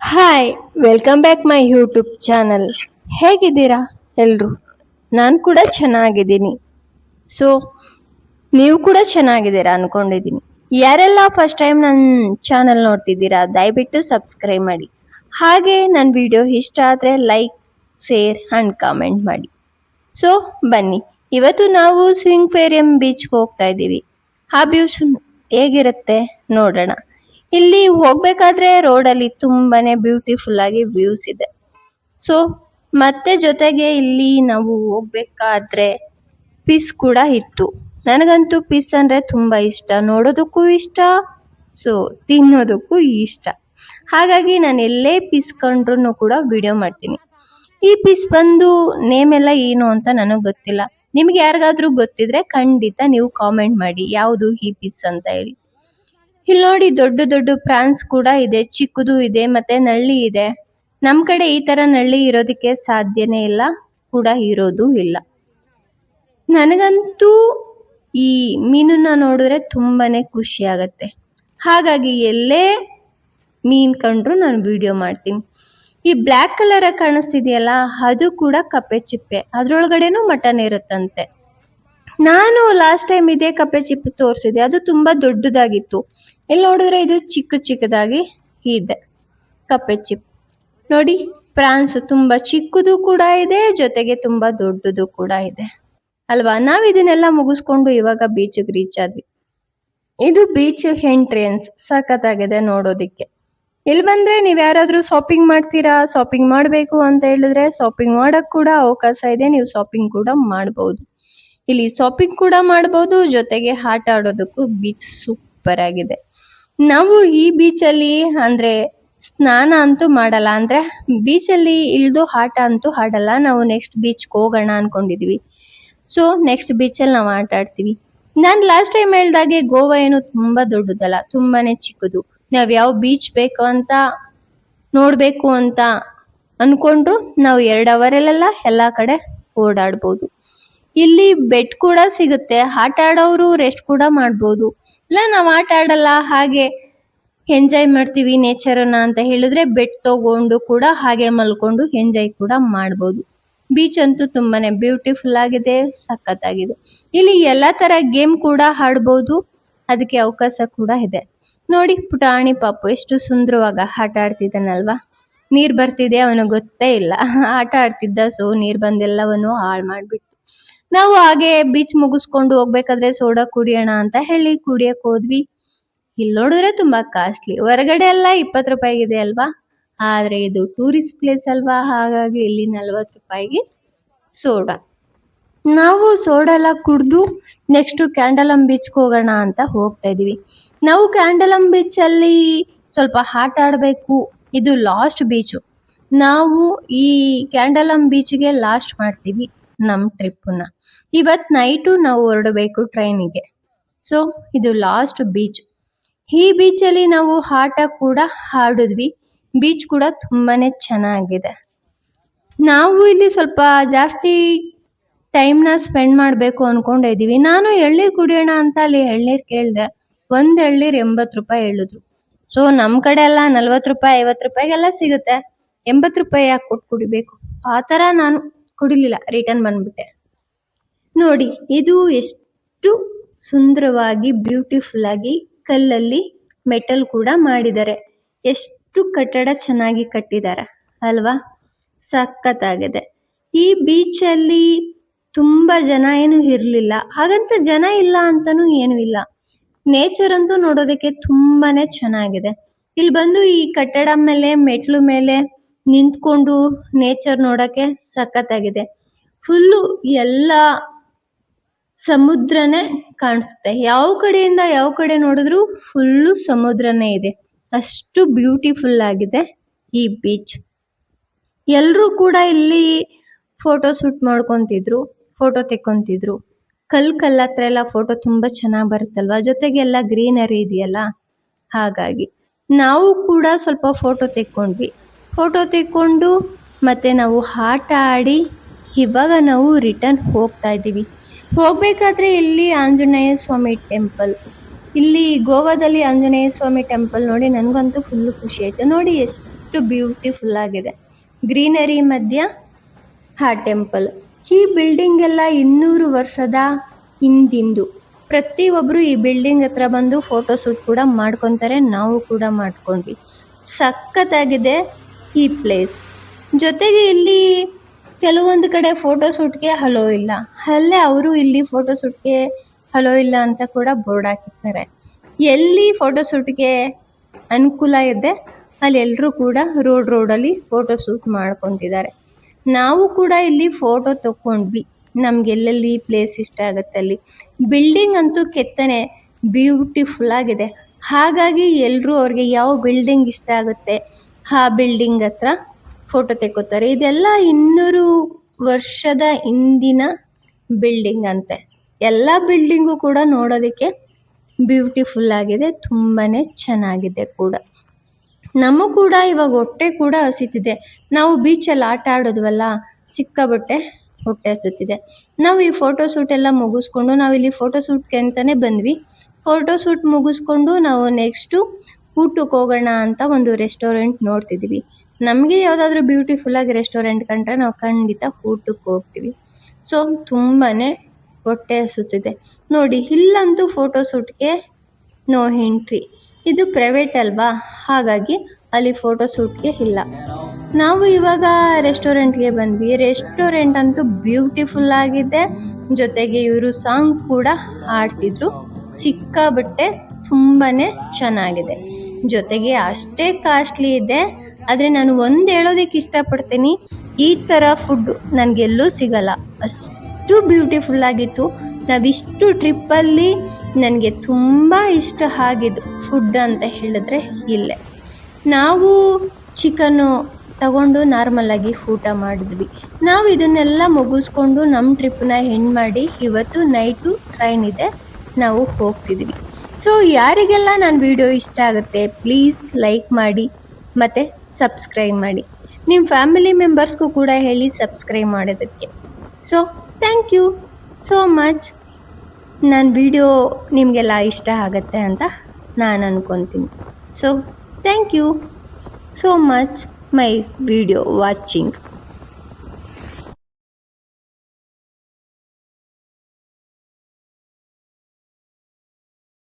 Hi welcome back my YouTube channel ಹೇಗಿದ್ದೀರಾ ಎಲ್ಲರೂ ನಾನು ಕೂಡ ಚೆನ್ನಾಗಿದ್ದೀನಿ. ಸೊ ನೀವು ಕೂಡ ಚೆನ್ನಾಗಿದ್ದೀರಾ ಅಂದ್ಕೊಂಡಿದ್ದೀನಿ ಯಾರೆಲ್ಲ ಫಸ್ಟ್ ಟೈಮ್ ನನ್ನ ಚಾನಲ್ ನೋಡ್ತಿದ್ದೀರಾ, ದಯವಿಟ್ಟು ಸಬ್ಸ್ಕ್ರೈಬ್ ಮಾಡಿ. ಹಾಗೆ ನನ್ನ ವಿಡಿಯೋ ಇಷ್ಟ ಆದರೆ ಲೈಕ್ ಶೇರ್ ಆ್ಯಂಡ್ ಕಾಮೆಂಟ್ ಮಾಡಿ. ಸೊ ಬನ್ನಿ. ಇವತ್ತು ನಾವು ಸ್ವಿಂಗ್ ಫೇರಿಯಂ ಬೀಚ್ಗೆ ಹೋಗ್ತಾ ಇದ್ದೀವಿ. ಆ ವ್ಯೂಸ್ ಹೇಗಿರುತ್ತೆ? ನೋಡೋಣ. ಇಲ್ಲಿ ಹೋಗ್ಬೇಕಾದ್ರೆ ರೋಡಲ್ಲಿ ತುಂಬಾನೇ ಬ್ಯೂಟಿಫುಲ್ ಆಗಿ ವ್ಯೂಸ್ ಇದೆ. ಸೊ ಮತ್ತೆ ಜೊತೆಗೆ ಇಲ್ಲಿ ನಾವು ಹೋಗ್ಬೇಕಾದ್ರೆ ಪೀಸ್ ಕೂಡ ಇತ್ತು. ನನಗಂತೂ ಪೀಸ್ ಅಂದ್ರೆ ತುಂಬಾ ಇಷ್ಟ. ನೋಡೋದಕ್ಕೂ ಇಷ್ಟ ಸೊ ತಿನ್ನೋದಕ್ಕೂ ಇಷ್ಟ. ಹಾಗಾಗಿ ನಾನು ಎಲ್ಲೇ ಪೀಸ್ ಕಂಡ್ರು ಕೂಡ ವಿಡಿಯೋ ಮಾಡ್ತೀನಿ. ಈ ಪೀಸ್ ಬಂದು ನೇಮ್ ಎಲ್ಲ ಏನು ಅಂತ ನನಗೆ ಗೊತ್ತಿಲ್ಲ. ನಿಮ್ಗೆ ಯಾರಿಗಾದ್ರೂ ಗೊತ್ತಿದ್ರೆ ಖಂಡಿತ ನೀವು ಕಾಮೆಂಟ್ ಮಾಡಿ. ಯಾವುದು ಈ ಪೀಸ್ ಅಂತ ಹೇಳಿ. ಇಲ್ಲಿ ನೋಡಿ ದೊಡ್ಡ ದೊಡ್ಡ ಪ್ರಾನ್ಸ್ ಕೂಡ ಇದೆ, ಚಿಕ್ಕದು ಇದೆ, ಮತ್ತೆ ನಳ್ಳಿ ಇದೆ. ನಮ್ ಕಡೆ ಈ ತರ ನಳ್ಳಿ ಇರೋದಕ್ಕೆ ಸಾಧ್ಯನೇ ಇಲ್ಲ, ಕೂಡ ಇರೋದು ಇಲ್ಲ. ನನಗಂತೂ ಈ ಮೀನನ್ನ ನೋಡಿದ್ರೆ ತುಂಬಾನೇ ಖುಷಿ ಆಗತ್ತೆ ಹಾಗಾಗಿ ಎಲ್ಲೇ ಮೀನ್ ಕಂಡ್ರು ನಾನು ವಿಡಿಯೋ ಮಾಡ್ತೀನಿ. ಈ ಬ್ಲ್ಯಾಕ್ ಕಲರ್ ಕಾಣಿಸ್ತಿದೆಯಲ್ಲ, ಅದು ಕೂಡ ಕಪ್ಪೆ ಚಿಪ್ಪೆ. ಅದ್ರೊಳಗಡೆನೂ ಮಟನ್ ಇರುತ್ತಂತೆ. ನಾನು ಲಾಸ್ಟ್ ಟೈಮ್ ಇದೇ ಕಪ್ಪೆ ಚಿಪ್ಪು ತೋರಿಸಿದೆ ಅದು ತುಂಬಾ ದೊಡ್ಡದಾಗಿತ್ತು. ಇಲ್ಲಿ ನೋಡಿದ್ರೆ ಇದು ಚಿಕ್ಕ ಚಿಕ್ಕದಾಗಿ ಇದೆ ಕಪ್ಪೆ ಚಿಪ್ ನೋಡಿ, ಪ್ರಾನ್ಸ್ ತುಂಬಾ ಚಿಕ್ಕದು ಕೂಡ ಇದೆ, ಜೊತೆಗೆ ತುಂಬಾ ದೊಡ್ಡದು ಕೂಡ ಇದೆ. ಅಲ್ವಾ? ನಾವು ಇದನ್ನೆಲ್ಲ ಮುಗಿಸ್ಕೊಂಡು ಇವಾಗ ಬೀಚಿಗೆ ರೀಚ್ ಆದ್ವಿ. ಇದು ಬೀಚ್ ಎಂಟ್ರೆನ್ಸ್ ಸಖತ್ತಾಗಿದೆ ನೋಡೋದಿಕ್ಕೆ. ಇಲ್ಲಿ ಬಂದ್ರೆ ನೀವ್ ಯಾರಾದ್ರೂ ಶಾಪಿಂಗ್ ಮಾಡ್ತೀರಾ? ಶಾಪಿಂಗ್ ಮಾಡ್ಬೇಕು ಅಂತ ಹೇಳಿದ್ರೆ ಶಾಪಿಂಗ್ ಮಾಡಕ್ ಕೂಡ ಅವಕಾಶ ಇದೆ. ನೀವು ಶಾಪಿಂಗ್ ಕೂಡ ಮಾಡಬಹುದು ಇಲ್ಲಿ ಶಾಪಿಂಗ್ ಕೂಡ ಮಾಡಬಹುದು ಜೊತೆಗೆ ಆಟ ಆಡೋದಕ್ಕೂ ಬೀಚ್ ಸೂಪರ್ ಆಗಿದೆ. ನಾವು ಈ ಬೀಚ್ ಅಲ್ಲಿ ಅಂದ್ರೆ ಸ್ನಾನ ಅಂತೂ ಮಾಡಲ್ಲ, ಅಂದ್ರೆ ಬೀಚ್ ಅಲ್ಲಿ ಇಳ್ದು ಆಟ ಅಂತೂ ಆಡಲ್ಲ. ನಾವು ನೆಕ್ಸ್ಟ್ ಬೀಚ್ ಹೋಗೋಣ ಅನ್ಕೊಂಡಿದೀವಿ. ಸೊ ನೆಕ್ಸ್ಟ್ ಬೀಚ್ ಅಲ್ಲಿ ನಾವು ಆಟ ಆಡ್ತೀವಿ. ನಾನು ಲಾಸ್ಟ್ ಟೈಮ್ ಹೇಳ್ದಾಗೆ ಗೋವಾ ಏನು ತುಂಬಾ ದೊಡ್ಡದಲ್ಲ, ತುಂಬಾನೇ ಚಿಕ್ಕದು. ನಾವ್ ಯಾವ ಬೀಚ್ ಬೇಕು ಅಂತ ನೋಡ್ಬೇಕು ಅಂತ ಅನ್ಕೊಂಡ್ರು, ನಾವು ಎರಡ್ ಅವರಲ್ಲೆಲ್ಲ ಎಲ್ಲಾ ಕಡೆ ಓಡಾಡ್ಬೋದು. ಇಲ್ಲಿ ಬೆಡ್ ಕೂಡ ಸಿಗುತ್ತೆ. ಆಟ ಆಡೋರು ರೆಸ್ಟ್ ಕೂಡ ಮಾಡ್ಬೋದು. ಇಲ್ಲ, ನಾವು ಆಟ ಆಡಲ್ಲ, ಹಾಗೆ ಎಂಜಾಯ್ ಮಾಡ್ತೀವಿ ನೇಚರನ್ನ ಅಂತ ಹೇಳಿದ್ರೆ ಬೆಡ್ ತಗೊಂಡು ಕೂಡ ಹಾಗೆ ಮಲ್ಕೊಂಡು ಎಂಜಾಯ್ ಕೂಡ ಮಾಡ್ಬೋದು. ಬೀಚ್ ಅಂತೂ ತುಂಬಾನೇ ಬ್ಯೂಟಿಫುಲ್ ಆಗಿದೆ, ಸಖತ್ತಾಗಿದೆ. ಇಲ್ಲಿ ಎಲ್ಲ ತರ ಗೇಮ್ ಕೂಡ ಆಡ್ಬೋದು, ಅದಕ್ಕೆ ಅವಕಾಶ ಕೂಡ ಇದೆ. ನೋಡಿ, ಪುಟಾಣಿ ಪಾಪು ಎಷ್ಟು ಸುಂದರವಾಗ ಆಟ ಆಡ್ತಿದ್ದಾನಲ್ವಾ. ನೀರ್ ಬರ್ತಿದೆ ಅವನಿಗೆ ಗೊತ್ತೇ ಇಲ್ಲ. ಆಟ ಆಡ್ತಿದ್ದ ಸೊ ನೀರ್ ಬಂದೆಲ್ಲವನ್ನು ಹಾಳು ಮಾಡ್ಬಿಟ್ಟು ನಾವು ಹಾಗೆ ಬೀಚ್ ಮುಗಿಸ್ಕೊಂಡು ಹೋಗ್ಬೇಕಾದ್ರೆ ಸೋಡಾ ಕುಡಿಯೋಣ ಅಂತ ಹೇಳಿ ಕುಡಿಯಕ್ ಹೋದ್ವಿ. ಇಲ್ಲಿ ನೋಡಿದ್ರೆ ತುಂಬಾ ಕಾಸ್ಟ್ಲಿ ಹೊರಗಡೆ ಎಲ್ಲ ಇಪ್ಪತ್ತು ರೂಪಾಯಿಗಿದೆ ಅಲ್ವಾ? ಆದ್ರೆ ಇದು ಟೂರಿಸ್ಟ್ ಪ್ಲೇಸ್ ಅಲ್ವಾ? ಹಾಗಾಗಿ ಇಲ್ಲಿ ನಲ್ವತ್ತು ರೂಪಾಯಿಗೆ ಸೋಡಾ ನಾವು ಸೋಡಾ ಎಲ್ಲ ಕುಡಿದು ನೆಕ್ಸ್ಟ್ ಕ್ಯಾಂಡಲಂ ಬೀಚ್ಗೆ ಹೋಗೋಣ ಅಂತ ಹೋಗ್ತಾ ಇದೀವಿ ನಾವು ಕ್ಯಾಂಡಲಂ ಬೀಚ್ ಅಲ್ಲಿ ಸ್ವಲ್ಪ ಆಟ ಆಡಬೇಕು. ಇದು ಲಾಸ್ಟ್ ಬೀಚು ನಾವು ಈ ಕ್ಯಾಂಡಲಂ ಬೀಚ್ಗೆ ಲಾಸ್ಟ್ ಮಾಡ್ತೀವಿ. ನಮ್ ಟ್ರಿಪ್ನ ಇವತ್ತು ನೈಟು ನಾವು ಹೊರಡಬೇಕು ಟ್ರೈನಿಗೆ. ಸೊ, ಇದು ಲಾಸ್ಟ್ ಬೀಚ್. ಈ ಬೀಚ್ ಅಲ್ಲಿ ನಾವು ಆಟ ಕೂಡ ಆಡಿದ್ವಿ. ಬೀಚ್ ಕೂಡ ತುಂಬಾನೇ ಚೆನ್ನಾಗಿದೆ. ನಾವು ಇಲ್ಲಿ ಸ್ವಲ್ಪ ಜಾಸ್ತಿ ಟೈಮ್ನ ಸ್ಪೆಂಡ್ ಮಾಡಬೇಕು ಅಂದ್ಕೊಂಡಿದ್ದೀವಿ ನಾನು ಎಳ್ನೀರು ಕುಡಿಯೋಣ ಅಂತ ಅಲ್ಲಿ ಎಳ್ನೀರು ಕೇಳಿದೆ. ಒಂದು ಎಳ್ನೀರು ಎಂಬತ್ತು ರೂಪಾಯಿ ಹೇಳಿದ್ರು. ಸೊ ನಮ್ಮ ಕಡೆ ಎಲ್ಲ ನಲ್ವತ್ತು ರೂಪಾಯಿ, ಐವತ್ತು ರೂಪಾಯಿಗೆಲ್ಲ ಸಿಗುತ್ತೆ. ಎಂಬತ್ತು ರೂಪಾಯಿ ಯಾಕೆ ಕೊಟ್ಟು ಕುಡಿಬೇಕು? ಆ ಥರ ನಾನು ಕುಡಿಲಿಲ್ಲ ರಿಟರ್ನ್ ಬಂದ್ಬಿಟ್ಟೆ. ನೋಡಿ, ಇದು ಎಷ್ಟು ಸುಂದರವಾಗಿ ಬ್ಯೂಟಿಫುಲ್ ಆಗಿ ಕಲ್ಲಲ್ಲಿ ಮೆಟಲ್ ಕೂಡ ಮಾಡಿದ್ದಾರೆ. ಎಷ್ಟು ಕಟ್ಟಡ ಚೆನ್ನಾಗಿ ಕಟ್ಟಿದ್ದಾರೆ, ಅಲ್ವಾ? ಸಖತ್ತಾಗಿದೆ. ಈ ಬೀಚ್ ಅಲ್ಲಿ ತುಂಬಾ ಜನ ಏನು ಇರಲಿಲ್ಲ. ಹಾಗಂತ ಜನ ಇಲ್ಲ ಅಂತಾನೂ ಏನು ಇಲ್ಲ. ನೇಚರ್ ಅಂತೂ ನೋಡೋದಕ್ಕೆ ತುಂಬಾನೇ ಚೆನ್ನಾಗಿದೆ. ಇಲ್ಲಿ ಬಂದು ಈ ಕಟ್ಟಡ ಮೇಲೆ, ಮೆಟ್ಲು ಮೇಲೆ ನಿಂತ್ಕೊಂಡು ನೇಚರ್ ನೋಡಕ್ಕೆ ಸಖತ್ತಾಗಿದೆ. ಫುಲ್ಲು ಎಲ್ಲ ಸಮುದ್ರನೇ ಕಾಣಿಸುತ್ತೆ. ಯಾವ ಕಡೆಯಿಂದ ಯಾವ ಕಡೆ ನೋಡಿದ್ರು ಫುಲ್ಲು ಸಮುದ್ರನೇ ಇದೆ. ಅಷ್ಟು ಬ್ಯೂಟಿಫುಲ್ ಆಗಿದೆ ಈ ಬೀಚ್ ಎಲ್ಲರೂ ಕೂಡ ಇಲ್ಲಿ ಫೋಟೋ ಶೂಟ್ ಮಾಡ್ಕೊಂತಿದ್ರು ಫೋಟೋ ತೆಕ್ಕೊಂತಿದ್ರು. ಕಲ್ ಕಲ್ ಹತ್ರ ಎಲ್ಲ ಫೋಟೋ ತುಂಬಾ ಚೆನ್ನಾಗಿ ಬರುತ್ತಲ್ವಾ? ಜೊತೆಗೆ ಎಲ್ಲ ಗ್ರೀನರಿ ಇದೆಯಲ್ಲ? ಹಾಗಾಗಿ ನಾವು ಕೂಡ ಸ್ವಲ್ಪ ಫೋಟೋ ತೆಕ್ಕೊಂಡ್ವಿ. ಫೋಟೋ ತೆಕ್ಕೊಂಡು ಮತ್ತೆ ನಾವು ಆಟ ಆಡಿ ಇವಾಗ ನಾವು ರಿಟರ್ನ್ ಹೋಗ್ತಾ ಇದ್ದೀವಿ. ಹೋಗಬೇಕಾದ್ರೆ ಇಲ್ಲಿ ಆಂಜನೇಯ ಸ್ವಾಮಿ ಟೆಂಪಲ್ ಇಲ್ಲಿ ಗೋವಾದಲ್ಲಿ ಆಂಜನೇಯ ಸ್ವಾಮಿ ಟೆಂಪಲ್ ನೋಡಿ ನನಗಂತೂ ಫುಲ್ಲು ಖುಷಿ ಆಯಿತು. ನೋಡಿ ಎಷ್ಟು ಬ್ಯೂಟಿಫುಲ್ ಆಗಿದೆ. ಗ್ರೀನರಿ ಮಧ್ಯ ಆ ಟೆಂಪಲ್ ಈ ಬಿಲ್ಡಿಂಗ್ ಎಲ್ಲ ಇನ್ನೂರು ವರ್ಷದ ಹಿಂದಿಂದು. ಪ್ರತಿಯೊಬ್ಬರು ಈ ಬಿಲ್ಡಿಂಗ್ ಹತ್ರ ಬಂದು ಫೋಟೋ ಶೂಟ್ ಕೂಡ ಮಾಡ್ಕೊತಾರೆ. ನಾವು ಕೂಡ ಮಾಡ್ಕೊಂಡ್ವಿ. ಸಖತ್ತಾಗಿದೆ. ಈ ಪ್ಲೇಸ್. ಜೊತೆಗೆ ಇಲ್ಲಿ ಕೆಲವೊಂದು ಕಡೆ ಫೋಟೋ ಶೂಟ್ಗೆ ಹಲೋ ಇಲ್ಲ. ಅಲ್ಲೇ ಅವರು ಇಲ್ಲಿ ಫೋಟೋ ಶೂಟ್ಗೆ ಹಲೋ ಇಲ್ಲ ಅಂತ ಕೂಡ ಬೋರ್ಡ್ ಹಾಕಿರ್ತಾರೆ. ಎಲ್ಲಿ ಫೋಟೋ ಶೂಟ್ಗೆ ಅನುಕೂಲ ಇದೆ, ಅಲ್ಲಿ ಎಲ್ಲರೂ ಕೂಡ ರೋಡ್ ರೋಡಲ್ಲಿ ಫೋಟೋ ಶೂಟ್ ಮಾಡ್ಕೊತಿದ್ದಾರೆ ನಾವು ಕೂಡ ಇಲ್ಲಿ ಫೋಟೋ ತಗೊಂಡ್ವಿ. ನಮ್ಗೆ ಎಲ್ಲೆಲ್ಲಿ ಪ್ಲೇಸ್ ಇಷ್ಟ ಆಗುತ್ತೆ ಅಲ್ಲಿ. ಬಿಲ್ಡಿಂಗ್ ಅಂತೂ ಕೆತ್ತನೆ ಬ್ಯೂಟಿಫುಲ್ ಆಗಿದೆ. ಹಾಗಾಗಿ ಎಲ್ಲರೂ ಅವ್ರಿಗೆ ಯಾವ ಬಿಲ್ಡಿಂಗ್ ಇಷ್ಟ ಆಗುತ್ತೆ ಆ ಬಿಲ್ಡಿಂಗ್ ಹತ್ರ ಫೋಟೋ ತೆಕ್ಕೋತಾರೆ. ಇದೆಲ್ಲ ಇನ್ನೂರು ವರ್ಷದ ಹಿಂದಿನ ಬಿಲ್ಡಿಂಗ್ ಅಂತೆ. ಎಲ್ಲ ಬಿಲ್ಡಿಂಗು ಕೂಡ ನೋಡೋದಕ್ಕೆ ಬ್ಯೂಟಿಫುಲ್ ಆಗಿದೆ ತುಂಬಾ ಚೆನ್ನಾಗಿದೆ ಕೂಡ. ನಮಗೂ ಕೂಡ ಇವಾಗ ಹೊಟ್ಟೆ ಕೂಡ ಹಸಿತಿದೆ. ನಾವು ಬೀಚಲ್ಲಿ ಆಟ ಆಡೋದ್ವಲ್ಲ ಸಿಕ್ಕಾಬಟ್ಟೆ ಹೊಟ್ಟೆ ಹಸುತ್ತಿದೆ ನಾವು ಈ ಫೋಟೋ ಶೂಟ್ ಎಲ್ಲ ಮುಗಿಸ್ಕೊಂಡು ನಾವು ಇಲ್ಲಿ ಫೋಟೋ ಶೂಟ್ಗೆ ಅಂತಲೇ ಬಂದ್ವಿ. ಫೋಟೋ ಶೂಟ್ ಮುಗಿಸ್ಕೊಂಡು ನಾವು ನೆಕ್ಸ್ಟು ಊಟಕ್ಕೆ ಹೋಗೋಣ ಅಂತ ಒಂದು ರೆಸ್ಟೋರೆಂಟ್ ನೋಡ್ತಿದ್ದೀವಿ ನಮಗೆ ಯಾವುದಾದ್ರೂ ಬ್ಯೂಟಿಫುಲ್ ಆಗಿ ರೆಸ್ಟೋರೆಂಟ್ ಕಂಡ್ರೆ ನಾವು ಖಂಡಿತ ಊಟಕ್ಕೆ ಹೋಗ್ತೀವಿ. ಸೊ ತುಂಬಾ ಹೊಟ್ಟೆ ಹಸುತ್ತಿದೆ. ನೋಡಿ, ಇಲ್ಲಂತೂ ಫೋಟೋ ಶೂಟ್ಗೆ ನೋ ಎಂಟ್ರಿ ಇದು ಪ್ರೈವೇಟ್ ಅಲ್ವಾ? ಹಾಗಾಗಿ ಅಲ್ಲಿ ಫೋಟೋ ಶೂಟ್ಗೆ ಇಲ್ಲ. ನಾವು ಇವಾಗ ರೆಸ್ಟೋರೆಂಟ್ಗೆ ಬಂದ್ವಿ. ರೆಸ್ಟೋರೆಂಟ್ ಅಂತೂ ಬ್ಯೂಟಿಫುಲ್ ಆಗಿದೆ. ಜೊತೆಗೆ ಇವರು ಸಾಂಗ್ ಕೂಡ ಹಾಡ್ತಿದ್ರು. ಸಿಕ್ಕಾಬಟ್ಟೆ ತುಂಬಾ ಚೆನ್ನಾಗಿದೆ. ಜೊತೆಗೆ ಅಷ್ಟೇ ಕಾಸ್ಟ್ಲಿ ಇದೆ. ಆದರೆ ನಾನು ಒಂದು ಹೇಳೋದಕ್ಕೆ ಇಷ್ಟಪಡ್ತೀನಿ, ಈ ಥರ ಫುಡ್ ನನಗೆಲ್ಲೂ ಸಿಗಲ್ಲ. ಅಷ್ಟು ಬ್ಯೂಟಿಫುಲ್ ಆಗಿತ್ತು. ನಾವಿಷ್ಟು ಟ್ರಿಪ್ಪಲ್ಲಿ ನನಗೆ ತುಂಬ ಇಷ್ಟ ಆಗಿದ್ದು ಫುಡ್ ಅಂತ ಹೇಳಿದ್ರೆ ಇಲ್ಲೇ. ನಾವು ಚಿಕನ್ನು ತಗೊಂಡು ನಾರ್ಮಲಾಗಿ ಊಟ ಮಾಡಿದ್ವಿ. ನಾವು ಇದನ್ನೆಲ್ಲ ಮುಗಿಸ್ಕೊಂಡು ನಮ್ಮ ಟ್ರಿಪ್ಪನ್ನ ಹೆಂಡ್ ಮಾಡಿ ಇವತ್ತು ನೈಟು ಟ್ರೈನ್ ಇದೆ. ನಾವು ಹೋಗ್ತಿದ್ವಿ. ಸೊ ಯಾರಿಗೆಲ್ಲ ನನ್ನ ವಿಡಿಯೋ ಇಷ್ಟ ಆಗುತ್ತೆ ಪ್ಲೀಸ್ ಲೈಕ್ ಮಾಡಿ, ಮತ್ತು ಸಬ್ಸ್ಕ್ರೈಬ್ ಮಾಡಿ. ನಿಮ್ಮ ಫ್ಯಾಮಿಲಿ ಮೆಂಬರ್ಸ್ಗೂ ಕೂಡ ಹೇಳಿ ಸಬ್ಸ್ಕ್ರೈಬ್ ಮಾಡೋದಕ್ಕೆ. So thank you so much ನನ್ನ ವಿಡಿಯೋ ನಿಮಗೆಲ್ಲ ಇಷ್ಟ ಆಗುತ್ತೆ ಅಂತ ನಾನು ಅನ್ಕೊತೀನಿ. So thank you so much my video watching